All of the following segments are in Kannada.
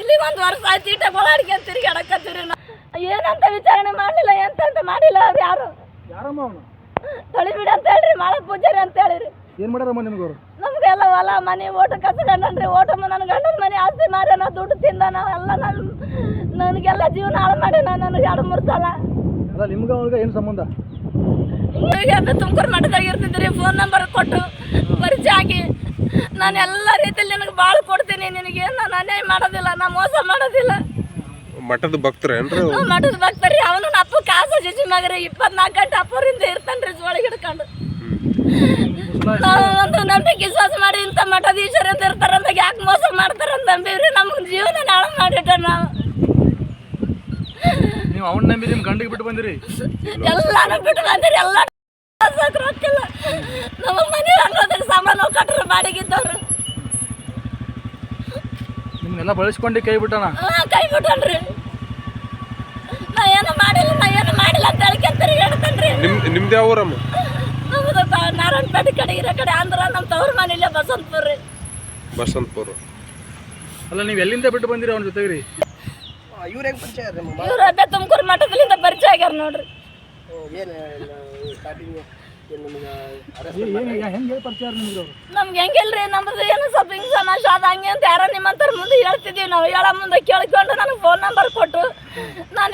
ಈಗ ಒಂದು ವರ್ಷ ಆಯ್ತು ಈಟ ತಿರುಗಾಡಕತ್ತೀರಿ ಅಡಕತ್ತೀರಿ ಏನಂತ ವಿಚಾರಣೆ ಮಾಡಲಿಲ್ಲ ಎಂತ ಮಾಡಿಲ್ಲ ಅವ್ರು ಯಾರು? ಅವನು? ತೊಳಿಬಿಡಿ ಅಂತ ಹೇಳ್ರಿ ಮಾಳ ಪೂಜಾರಿ ಅಂತ ಹೇಳಿರಿ. ಏನು ಮಾಡ್ಯಾರಮ್ಮ ನಿಮ್ಗೆ ಅವರು? ನಮಗೆಲ್ಲ ಹೊಲ ಮನೆ ಓಟ ಕಸ್ಕೊಂಡ್ರಿ ಓಟ ನನ್ನ ಗಂಡನ ಮನೆ ಆಸ್ತಿ ನಾ ದುಡ್ಡು ತಿಂದ ನಾವೆಲ್ಲ ನನ್ನ ನನಗೆಲ್ಲ ಜೀವನ ಹಾಳು ಮಾಡ್ಯಾನ ನನಗೆ ಎರಡು ಮೂರು ಸಲ. ಅಲ್ಲ ನಿಮ್ಗೆ ಅವ್ರಿಗೆ ಏನು ಸಂಬಂಧ? ತುಮಕೂರು ಮಠದಾಗ ಇರ್ತಿದ್ರಿ ಫೋನ್ ನಂಬರ್ ಕೊಟ್ಟು ಪರಿಚಯ ಆಗಿ. ನಾನು ಎಲ್ಲ ರೀತಿಯಲ್ಲಿ ನಿನಗೆ ಭಾಳ ಕೊಡ್ತೀನಿ ನಿನಗೆ ನಾನು ಅನ್ಯಾಯ ಮಾಡೋದಿಲ್ಲ ನಾ ಮೋಸ ಮಾಡೋದಿಲ್ಲ. ಮಠದ ಭಕ್ತರೇನ್ರಿ ಅವ್ರು? ನಾವು ಮಠದ ಭಕ್ತರಿ ಅವನು ಅಪ್ಪ ಕಾಸ ಶಿಶು ಮಗರಿ ಇಪ್ಪತ್ನಾಲ್ಕು ಗಂಟೆ ಅಪ್ಪರಿಂದ ಇರ್ತಾನ್ರಿ ಜೋಳಿ ಹಿಡ್ಕೊಂಡು. ನಾವು ಒಂದು ನಂಬಿಕೆ ವಿಶ್ವಾಸ ಮಾಡಿ ಇಂಥ ಮಠದೀಶ್ವರ ಅಂತ ಇರ್ತಾರಂತ ಯಾಕೆ ಮೋಸ ಮಾಡ್ತಾರಂತ ನಂಬಿವ್ರಿ? ನಮ್ಗೆ ಜೀವನ ನಾಳೆ ಮಾಡಿಟ್ಟ ನಾವು. ನೀವು ಅವನ ನಂಬಿ ನಿಮ್ಮ ಗಂಡಿಗೆ ಬಿಟ್ಟು ಬಂದಿರಿ. ಎಲ್ಲಾನು ಬಿಟ್ಟು ಬಂದಿರಿ ಎಲ್ಲ ರೊಕ್ಕಿಲ್ಲ ನಮ್ಮ ಮನೆ ಬಾಡಿಗಿದ್ದವ್ರು ನಿಮ್ನೆಲ್ಲ ಬಳಸ್ಕೊಂಡು ಕೈ ಬಿಟ್ಟಾನ ಹಾ, ಕೈ ಬಿಟ್ಟನ್ರಿ. ನಾ ಏನು ಮಾಡಿಲ್ಲ ನಾ ಏನು ಮಾಡಿಲ್ಲ ಅಂತ ಹೇಳಿ ತಿರುಗಾಡ್ತೇನ್ರಿ ನಿಮ್ ನಿಮ್ದೇ ಊರಮ್ಮ? ನಮ್ದು ನಾರಾಯಣಪೇಟೆ ಕಡೆ ಇರೋ ಕಡೆ ಆಂಧ್ರ ನಮ್ಮ ತವ್ರ ಮನೆಯಲ್ಲೇ ಬಸಂತಪುರ ರೀ ಬಸಂತಪುರ ಅಲ್ಲ ನೀವು ಎಲ್ಲಿಂದ ಬಿಟ್ಟು ಬಂದಿರಿ ಅವನ ಜೊತೆಗೆ ರೀ ಇವ್ರ ಹೆಂಗ್ ಪರಿಚಯ ಇವ್ರ ತುಮಕೂರು ಮಠದಲ್ಲಿಂದ ಪರಿಚಯ ಆಗ್ಯಾರ ನೋಡ್ರಿ. ಏನು ಸ್ಟಾರ್ಟಿಂಗ್ ನಿಮ್ಗೆ ಹೆಂಗಿಲ್ರಿ ನಮ್ದು ಏನು ಸ್ವಲ್ಪ ಹಿಂಗೆ ಸಮಾಜ ಅದ ಹಂಗೆ ಅಂತ ಯಾರೋ ನಿಮ್ಮಂತರ ಮುಂದೆ ಹೇಳ್ತಿದ್ದೀವಿ ನಾವು. ಹೇಳೋ ಮುಂದೆ ಕೇಳ್ಕೊಂಡು ನನಗೆ ಫೋನ್ ನಂಬರ್ ಕೊಟ್ಟು ನಾನು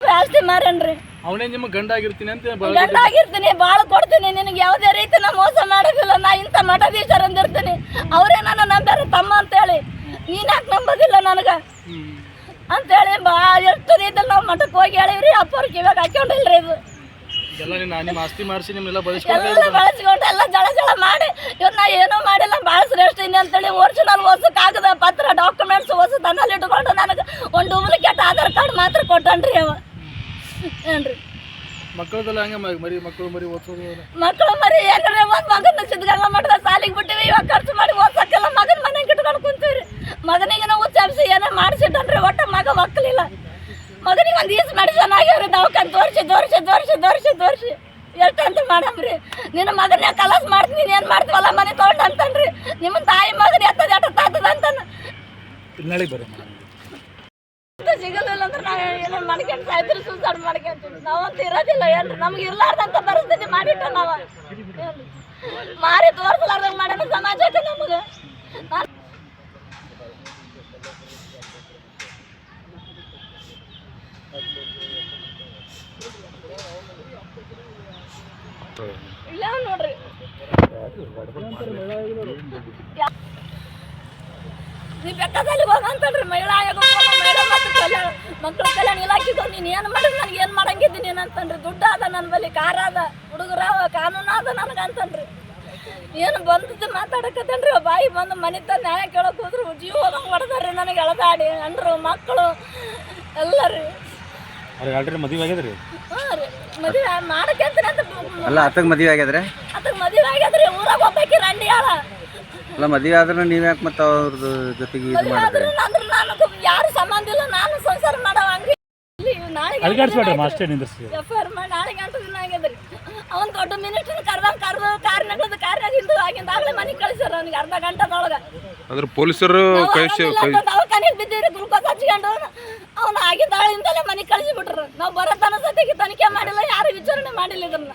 ಜಾಸ್ತಿ ಮಾರೇನ್ರಿ? ಅವನೇ ನಿಮ್ಮ ಗಂಡ ಆಗಿರ್ತೀನಿ ಅಂತ ಗಂಡ ಆಗಿರ್ತೀನಿ ಭಾಳ ಕೊಡ್ತೀನಿ. ನಿನಗೆ ಯಾವುದೇ ರೀತಿ ನಾ ಮೋಸ ಮಾಡೋದಿಲ್ಲ. ನಾ ಇಂಥ ಮಠಾಧೀಶರ್ ಅಂದಿರ್ತೀನಿ. ಅವರೇ ನನ್ನ ನಂಬ್ಯಾರ ತಮ್ಮ ಅಂತೇಳಿ. ನೀನು ಯಾಕೆ ನಂಬೋದಿಲ್ಲ ನನಗೆ. ಅಂತೇಳಿ ಬಾ ಎಷ್ಟು ರೀತಿಯಲ್ಲಿ ನಾವು ಮಠಕ್ಕೆ ಹೋಗಿ ಹೇಳಿವ್ರಿ. ಅಪ್ಪವ್ರ ಕಿವಾಗ ಇದು ಎಲ್ಲ ನಿನ್ನ ನಿಮ್ಮ ಆಸ್ತಿ ಮಾರಿಸಿ ನಿಮ್ನೆಲ್ಲ ಬಳಸ್ಕೊಂಡು ಎಲ್ಲ ಬಳಸ್ಕೊಂಡು ಎಲ್ಲ ಜಳ ಜಳ ಮಾಡಿ ಇವ್ರು ನಾ ಏನೂ ಮಾಡಿಲ್ಲ ಭಾಳ ಶ್ರೇಷ್ಠ ಇನ್ನಿ ಅಂತೇಳಿ ಒರಿಜಿನಲ್ ಹೊಸ ಕಾಗದ ಪತ್ರ ಡಾಕ್ಯುಮೆಂಟ್ಸ್ ಹೊಸ ತನ್ನಲ್ಲಿ ಇಟ್ಕೊಂಡು ನನಗೆ ಒಂದು ಡೂಪ್ಲಿಕೇಟ್ ಆಧಾರ್ ಕಾರ್ಡ್ ಮಾತ್ರ ಕೊಟ್ಟನ್ರಿ ಅವ. ಏನ್ರಿ? ಮಕ್ಕಳದೆಲ್ಲ ಹಂಗೆ ಮರಿ ಮಕ್ಕಳು ಮರಿ ಓದ್ಸೋದು ಮಕ್ಕಳು ಮರಿ ಏನ್ರಿ ಒಂದು ಮಗನ ಸಿದ್ಧಗಂಗ ಮಠದ ಸಾಲಿಗೆ ಬಿಟ್ಟಿವಿ ಇವಾಗ ಖರ್ಚು ಮಾಡಿ ಓದ್ಸಕ್ಕೆಲ್ಲ ಮಗನ ಮನೆಗೆ ಇಟ್ಕೊಂಡು ರೀ ಮಗನಿಗೆ ನಾವು ಉಚ್ಚಾರಿಸಿ ಏನೋ ಮಾಡಿಸಿಟ್ಟನ್ರಿ ಒಟ್ಟ ಮಗ ಒಕ್ಕಲಿಲ್ಲ ಮಗನಿಗೆ ಒಂದು ಈಸ್ ಮೆಡಿಸನ್ ಆಗ್ಯಾವ್ರಿ ದವಾಖಾನೆ ತೋರಿಸಿ ತೋರಿಸಿ ತೋರಿಸಿ ತೋರಿಸಿ ತೋರಿಸಿ. ಎಷ್ಟಂತ ಮಾಡಮ್ರಿ. ನಿನ್ನ ಮಗನ ಕಲಸ್ ಮಾಡ್ತೀನಿ ನೀನು ಏನು ಮಾಡ್ತೀವಲ್ಲ ಮನೆ ತೊಗೊಂಡು ಅಂತನ್ರಿ. ನಿಮ್ಮ ತಾಯಿ ಮಗನ ಎತ್ತದ ಎಟ್ಟ ತಾತದ ಅಂತಾನ. ಸಿಗಲಿಲ್ಲ ಅಂದ್ರೆ ನಾವು ಏನೇನು ಮಾಡ್ಕೊಂಡು ಸಾಯ್ತೀರಿ ಸೂಸೈಡ್ ಮಾಡ್ಕೊಂತೀವಿ ನಾವಂತೂ ಇರೋದಿಲ್ಲ ಏನ್ರಿ. ನಮ್ಗೆ ಇರ್ಲಾರ್ದಂತ ಪರಿಸ್ಥಿತಿ ಮಾಡಿಟ್ಟ ನಾವು ಏನ್ರಿ? ಮಾರಿ ತೋರಿಸಲಾರ್ದಂಗೆ ಮಾಡೋಣ ಸಮಾಜಕ್ಕೆ ನಮಗೆ ನೋಡ್ರಿ. ನೀವು ಬೇಕಾದಲ್ಲಿ ಹೋಗಂತಲ್ರಿ, ಮಹಿಳಾ ಆಯೋಗ ಮಕ್ಕಳ ಕಲ್ಯಾಣ ಇಲಾಖೆಗೆ ನೀನು ಏನು ಮಾಡಿದ್ರೆ ನನಗೆ ಏನು ಮಾಡಂಗಿದ್ದೀನಿ ನೀನು ಅಂತನ್ರಿ ದುಡ್ಡು ಅದ ನನ್ನ ಬಳಿ ಕಾರ ಅದ ಹುಡುಗರ ಕಾನೂನು ಅದ ನನಗೆ ಅಂತನ್ರಿ ಏನು ಬಂದದ್ದು ಮಾತಾಡಕತ್ತನ್ರಿ ಬಾಯಿ ಬಂದು ಮನೆ ತಂದು ನ್ಯಾಯ ಕೇಳಕ್ ಹೋದ್ರು ಜೀವ ಹೊಡೆದಾರ್ರಿ ನನಗೆ ಎಳದಾಡಿ ಅಂದ್ರು ಮಕ್ಕಳು ಎಲ್ಲ ರೀ ಅವ್ರಿಗೆ ಆಲ್ರೆಡಿ ಮದುವೆ ಅಲ್ಲ ಅತ್ತಗೆ ಮದುವೆ ಆಗ್ಯದ್ರೆ ಅದಕ್ಕೆ ಮದುವೆ ಆಗ್ಯದ್ರಿ ಊರಾಗ ಒಬ್ಬಾಕಿ ರಂಡಿ ಆಳ ಅಲ್ಲ ಮದುವೆ ಆದ್ರೆ ನೀವು ಯಾಕೆ ಮತ್ತೆ ಅವ್ರದ್ದು ಜೊತೆಗೆ ಇದು ಮಾಡಿದ್ರಿ? ಆದ್ರೂ ನಾನು ಯಾರು ಸಂಬಂಧ ಇಲ್ಲ ನಾನು ಸಂಸಾರ ಮಾಡೋ ಹಂಗೆ ಇಲ್ಲಿ ಅಲ್ಗಾಡ್ಸ್ಬೇಡ್ರಿ ಮಾಸ್ಟರ್ ನಿಂದಿರ್ಸಿ. ಆರ್ ಮಾಡಿ ನಾಳೆಗೆ ಎಂಟು ದಿನ ಆಗ್ಯದ್ರಿ ಅವನ್ ದೊಡ್ಡ ಮಿನಿಸ್ಟರ್ ಕರ್ದಂಗ್ ಕರ್ದು ಕಾರ್ ನಗದು ಕಾರ್ನಾಗ ಹಿಂದು ಆಗಿಂದ ಆಗ್ಲೇ ಮನೆಗೆ ಕಳಿಸ್ಯಾರ ಅವ್ನಿಗೆ ಅರ್ಧ ಗಂಟೆದೊಳಗ. ಅಂದ್ರೆ ಪೊಲೀಸರು ಕೈ ದವಾಖಾನೆಗೆ ಗ್ಲುಕೋಸ್ ಹಚ್ಕೊಂಡು. ಅವ್ನು ಆಗಿದ್ದಾಳಿಂದಲೇ ಮನೆ ಕಳಿಸಿ ಬಿಟ್ರು ನಾವು ಬರೋ ತನ ತನಿಖೆ ಮಾಡಿಲ್ಲ ಯಾರು ವಿಚಾರಣೆ ಮಾಡಿಲ್ಲ ಇದನ್ನ.